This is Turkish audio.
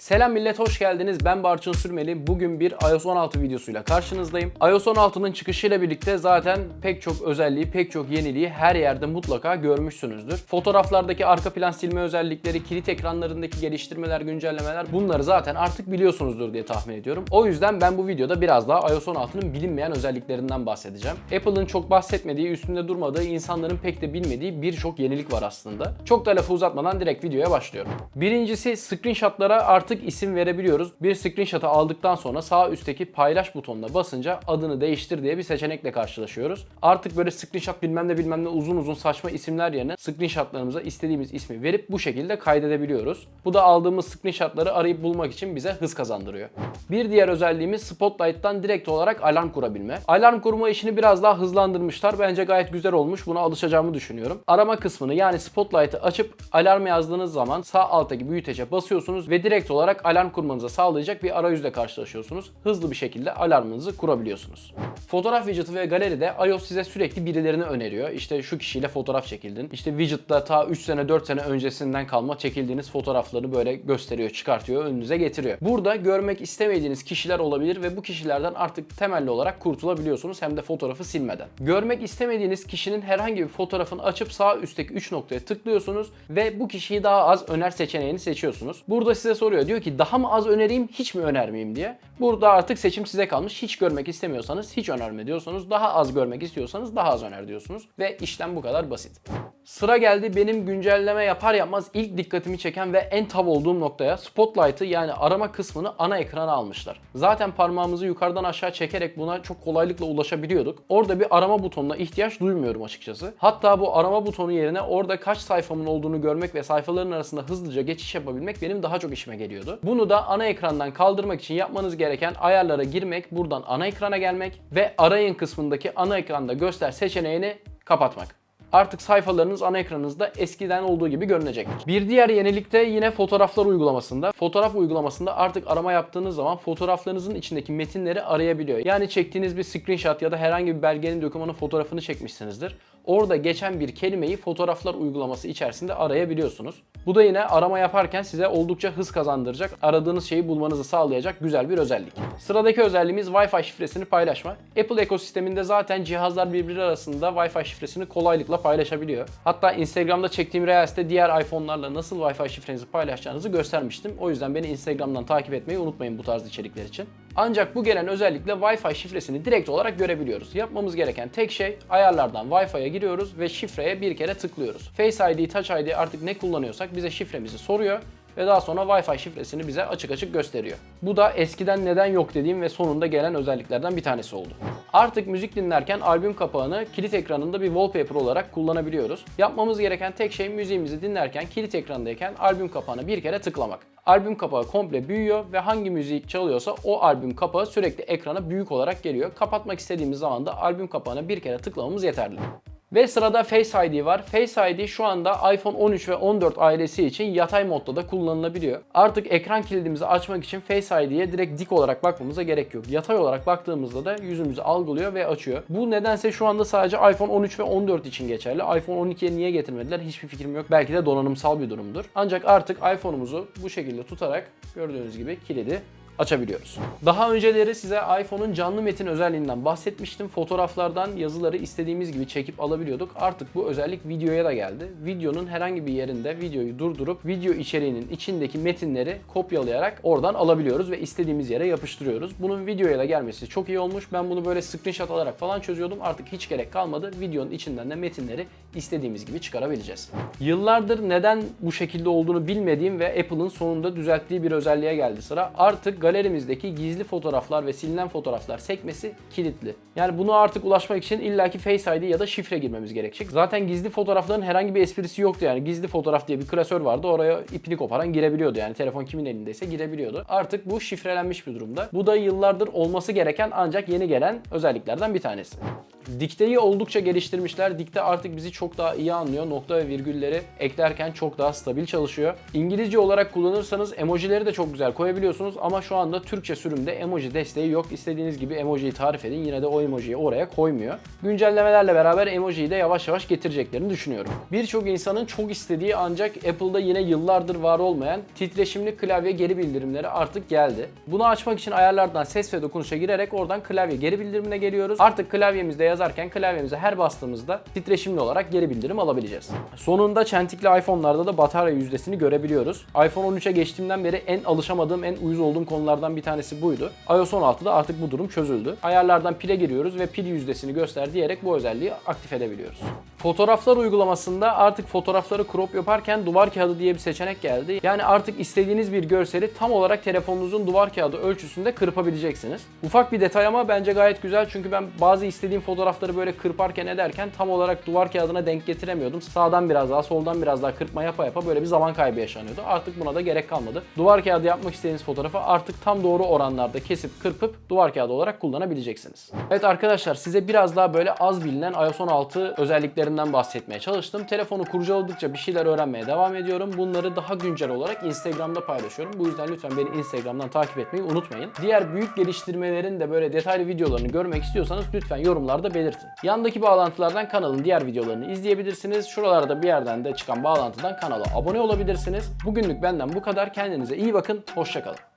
Selam millet hoş geldiniz. Ben Barçın Sürmeli. Bugün bir iOS 16 videosuyla karşınızdayım. iOS 16'nın çıkışıyla birlikte zaten pek çok özelliği, pek çok yeniliği her yerde mutlaka görmüşsünüzdür. Fotoğraflardaki arka plan silme özellikleri, kilit ekranlarındaki geliştirmeler, güncellemeler bunları zaten artık biliyorsunuzdur diye tahmin ediyorum. O yüzden ben bu videoda biraz daha iOS 16'nın bilinmeyen özelliklerinden bahsedeceğim. Apple'ın çok bahsetmediği, üstünde durmadığı, insanların pek de bilmediği birçok yenilik var aslında. Çok da lafı uzatmadan direkt videoya başlıyorum. Birincisi screenshotlara artık isim verebiliyoruz. Bir screenshot'ı aldıktan sonra sağ üstteki paylaş butonuna basınca adını değiştir diye bir seçenekle karşılaşıyoruz. Artık böyle screenshot bilmem ne bilmem ne uzun uzun saçma isimler yerine screenshotlarımıza istediğimiz ismi verip bu şekilde kaydedebiliyoruz. Bu da aldığımız screenshotları arayıp bulmak için bize hız kazandırıyor. Bir diğer özelliğimiz Spotlight'tan direkt olarak alarm kurabilme. Alarm kurma işini biraz daha hızlandırmışlar. Bence gayet güzel olmuş. Buna alışacağımı düşünüyorum. Arama kısmını yani Spotlight'ı açıp alarm yazdığınız zaman sağ alttaki büyütece basıyorsunuz ve direkt olarak alarm kurmanızı sağlayacak bir arayüzle karşılaşıyorsunuz. Hızlı bir şekilde alarmınızı kurabiliyorsunuz. Fotoğraf widget'ı ve galeride iOS size sürekli birilerini öneriyor. İşte şu kişiyle fotoğraf çekildin. İşte widget'ta ta 3 sene 4 sene öncesinden kalma çekildiğiniz fotoğrafları böyle gösteriyor, çıkartıyor, önünüze getiriyor. Burada görmek istemediğiniz kişiler olabilir ve bu kişilerden artık temelli olarak kurtulabiliyorsunuz hem de fotoğrafı silmeden. Görmek istemediğiniz kişinin herhangi bir fotoğrafını açıp sağ üstteki 3 noktaya tıklıyorsunuz ve bu kişiyi daha az öner seçeneğini seçiyorsunuz. Burada size soruyor diyor ki daha mı az önereyim hiç mi önermeyeyim diye. Burada artık seçim size kalmış. Hiç görmek istemiyorsanız hiç önerme diyorsunuz. Daha az görmek istiyorsanız daha az öner diyorsunuz. Ve işlem bu kadar basit. Sıra geldi benim güncelleme yapar yapmaz ilk dikkatimi çeken ve en tav olduğum noktaya Spotlight'ı yani arama kısmını ana ekrana almışlar. Zaten parmağımızı yukarıdan aşağı çekerek buna çok kolaylıkla ulaşabiliyorduk. Orada bir arama butonuna ihtiyaç duymuyorum açıkçası. Hatta bu arama butonu yerine orada kaç sayfamın olduğunu görmek ve sayfaların arasında hızlıca geçiş yapabilmek benim daha çok işime geliyordu. Bunu da ana ekrandan kaldırmak için yapmanız gereken ayarlara girmek, buradan ana ekrana gelmek ve arayın kısmındaki ana ekranda göster seçeneğini kapatmak. Artık sayfalarınız ana ekranınızda eskiden olduğu gibi görünecektir. Bir diğer yenilik de yine fotoğraflar uygulamasında. Fotoğraf uygulamasında artık arama yaptığınız zaman fotoğraflarınızın içindeki metinleri arayabiliyor. Yani çektiğiniz bir screenshot ya da herhangi bir belgenin dokümanın fotoğrafını çekmişsinizdir. Orada geçen bir kelimeyi fotoğraflar uygulaması içerisinde arayabiliyorsunuz. Bu da yine arama yaparken size oldukça hız kazandıracak, aradığınız şeyi bulmanızı sağlayacak güzel bir özellik. Sıradaki özelliğimiz Wi-Fi şifresini paylaşma. Apple ekosisteminde zaten cihazlar birbiri arasında Wi-Fi şifresini kolaylıkla paylaşabiliyor. Hatta Instagram'da çektiğim Reels'te diğer iPhone'larla nasıl Wi-Fi şifrenizi paylaşacağınızı göstermiştim. O yüzden beni Instagram'dan takip etmeyi unutmayın bu tarz içerikler için. Ancak bu gelen özellikle Wi-Fi şifresini direkt olarak görebiliyoruz. Yapmamız gereken tek şey ayarlardan Wi-Fi'ye giriyoruz ve şifreye bir kere tıklıyoruz. Face ID, Touch ID artık ne kullanıyorsak bize şifremizi soruyor ve daha sonra Wi-Fi şifresini bize açık açık gösteriyor. Bu da eskiden neden yok dediğim ve sonunda gelen özelliklerden bir tanesi oldu. Artık müzik dinlerken albüm kapağını kilit ekranında bir wallpaper olarak kullanabiliyoruz. Yapmamız gereken tek şey müziğimizi dinlerken kilit ekrandayken albüm kapağına bir kere tıklamak. Albüm kapağı komple büyüyor ve hangi müzik çalıyorsa o albüm kapağı sürekli ekrana büyük olarak geliyor. Kapatmak istediğimiz zaman da albüm kapağına bir kere tıklamamız yeterli. Ve sırada Face ID var. Face ID şu anda iPhone 13 ve 14 ailesi için yatay modda da kullanılabiliyor. Artık ekran kilidimizi açmak için Face ID'ye direkt dik olarak bakmamıza gerek yok. Yatay olarak baktığımızda da yüzümüzü algılıyor ve açıyor. Bu nedense şu anda sadece iPhone 13 ve 14 için geçerli. iPhone 12'ye niye getirmediler hiçbir fikrim yok. Belki de donanımsal bir durumdur. Ancak artık iPhone'umuzu bu şekilde tutarak gördüğünüz gibi kilidi açabiliyoruz. Daha önceleri size iPhone'un canlı metin özelliğinden bahsetmiştim. Fotoğraflardan yazıları istediğimiz gibi çekip alabiliyorduk. Artık bu özellik videoya da geldi. Videonun herhangi bir yerinde videoyu durdurup video içeriğinin içindeki metinleri kopyalayarak oradan alabiliyoruz ve istediğimiz yere yapıştırıyoruz. Bunun videoya da gelmesi çok iyi olmuş. Ben bunu böyle screenshot alarak falan çözüyordum. Artık hiç gerek kalmadı. Videonun içinden de metinleri istediğimiz gibi çıkarabileceğiz. Yıllardır neden bu şekilde olduğunu bilmediğim ve Apple'ın sonunda düzelttiği bir özelliğe geldi sıra. Artık galerimizdeki gizli fotoğraflar ve silinen fotoğraflar sekmesi kilitli. Yani bunu artık ulaşmak için illaki Face ID ya da şifre girmemiz gerekecek. Zaten gizli fotoğrafların herhangi bir esprisi yoktu yani. Gizli fotoğraf diye bir klasör vardı. Oraya ipini koparan girebiliyordu yani. Telefon kimin elindeyse girebiliyordu. Artık bu şifrelenmiş bir durumda. Bu da yıllardır olması gereken ancak yeni gelen özelliklerden bir tanesi. Dikteyi oldukça geliştirmişler. Dikte artık bizi çok daha iyi anlıyor. Nokta ve virgülleri eklerken çok daha stabil çalışıyor. İngilizce olarak kullanırsanız emojileri de çok güzel koyabiliyorsunuz ama şu anda Türkçe sürümde emoji desteği yok. İstediğiniz gibi emojiyi tarif edin yine de o emojiyi oraya koymuyor. Güncellemelerle beraber emojiyi de yavaş yavaş getireceklerini düşünüyorum. Birçok insanın çok istediği ancak Apple'da yine yıllardır var olmayan titreşimli klavye geri bildirimleri artık geldi. Bunu açmak için ayarlardan ses ve dokunuşa girerek oradan klavye geri bildirimine geliyoruz. Artık klavyemizde yazarken klavyemize her bastığımızda titreşimli olarak geri bildirim alabileceğiz. Sonunda çentikli iPhone'larda da batarya yüzdesini görebiliyoruz. iPhone 13'e geçtiğimden beri en alışamadığım, en uyuz olduğum konulardan bir tanesi buydu. iOS 16'da artık bu durum çözüldü. Ayarlardan pile giriyoruz ve pil yüzdesini göster diyerek bu özelliği aktif edebiliyoruz. Fotoğraflar uygulamasında artık fotoğrafları crop yaparken duvar kağıdı diye bir seçenek geldi. Yani artık istediğiniz bir görseli tam olarak telefonunuzun duvar kağıdı ölçüsünde kırpabileceksiniz. Ufak bir detay ama bence gayet güzel çünkü ben bazı istediğim fotoğrafları böyle kırparken ederken tam olarak duvar kağıdına denk getiremiyordum. Sağdan biraz daha soldan biraz daha kırpma yapa yapa böyle bir zaman kaybı yaşanıyordu. Artık buna da gerek kalmadı. Duvar kağıdı yapmak istediğiniz fotoğrafı artık tam doğru oranlarda kesip kırpıp duvar kağıdı olarak kullanabileceksiniz. Evet arkadaşlar size biraz daha böyle az bilinen iOS 16 özelliklerinden bahsetmeye çalıştım. Telefonu kurcaladıkça bir şeyler öğrenmeye devam ediyorum. Bunları daha güncel olarak Instagram'da paylaşıyorum. Bu yüzden lütfen beni Instagram'dan takip etmeyi unutmayın. Diğer büyük geliştirmelerin de böyle detaylı videolarını görmek istiyorsanız lütfen yorumlarda belirtin. Yandaki bağlantılardan kanalın diğer videolarını izleyebilirsiniz. Şuralarda bir yerden de çıkan bağlantıdan kanala abone olabilirsiniz. Bugünlük benden bu kadar. Kendinize iyi bakın. Hoşçakalın.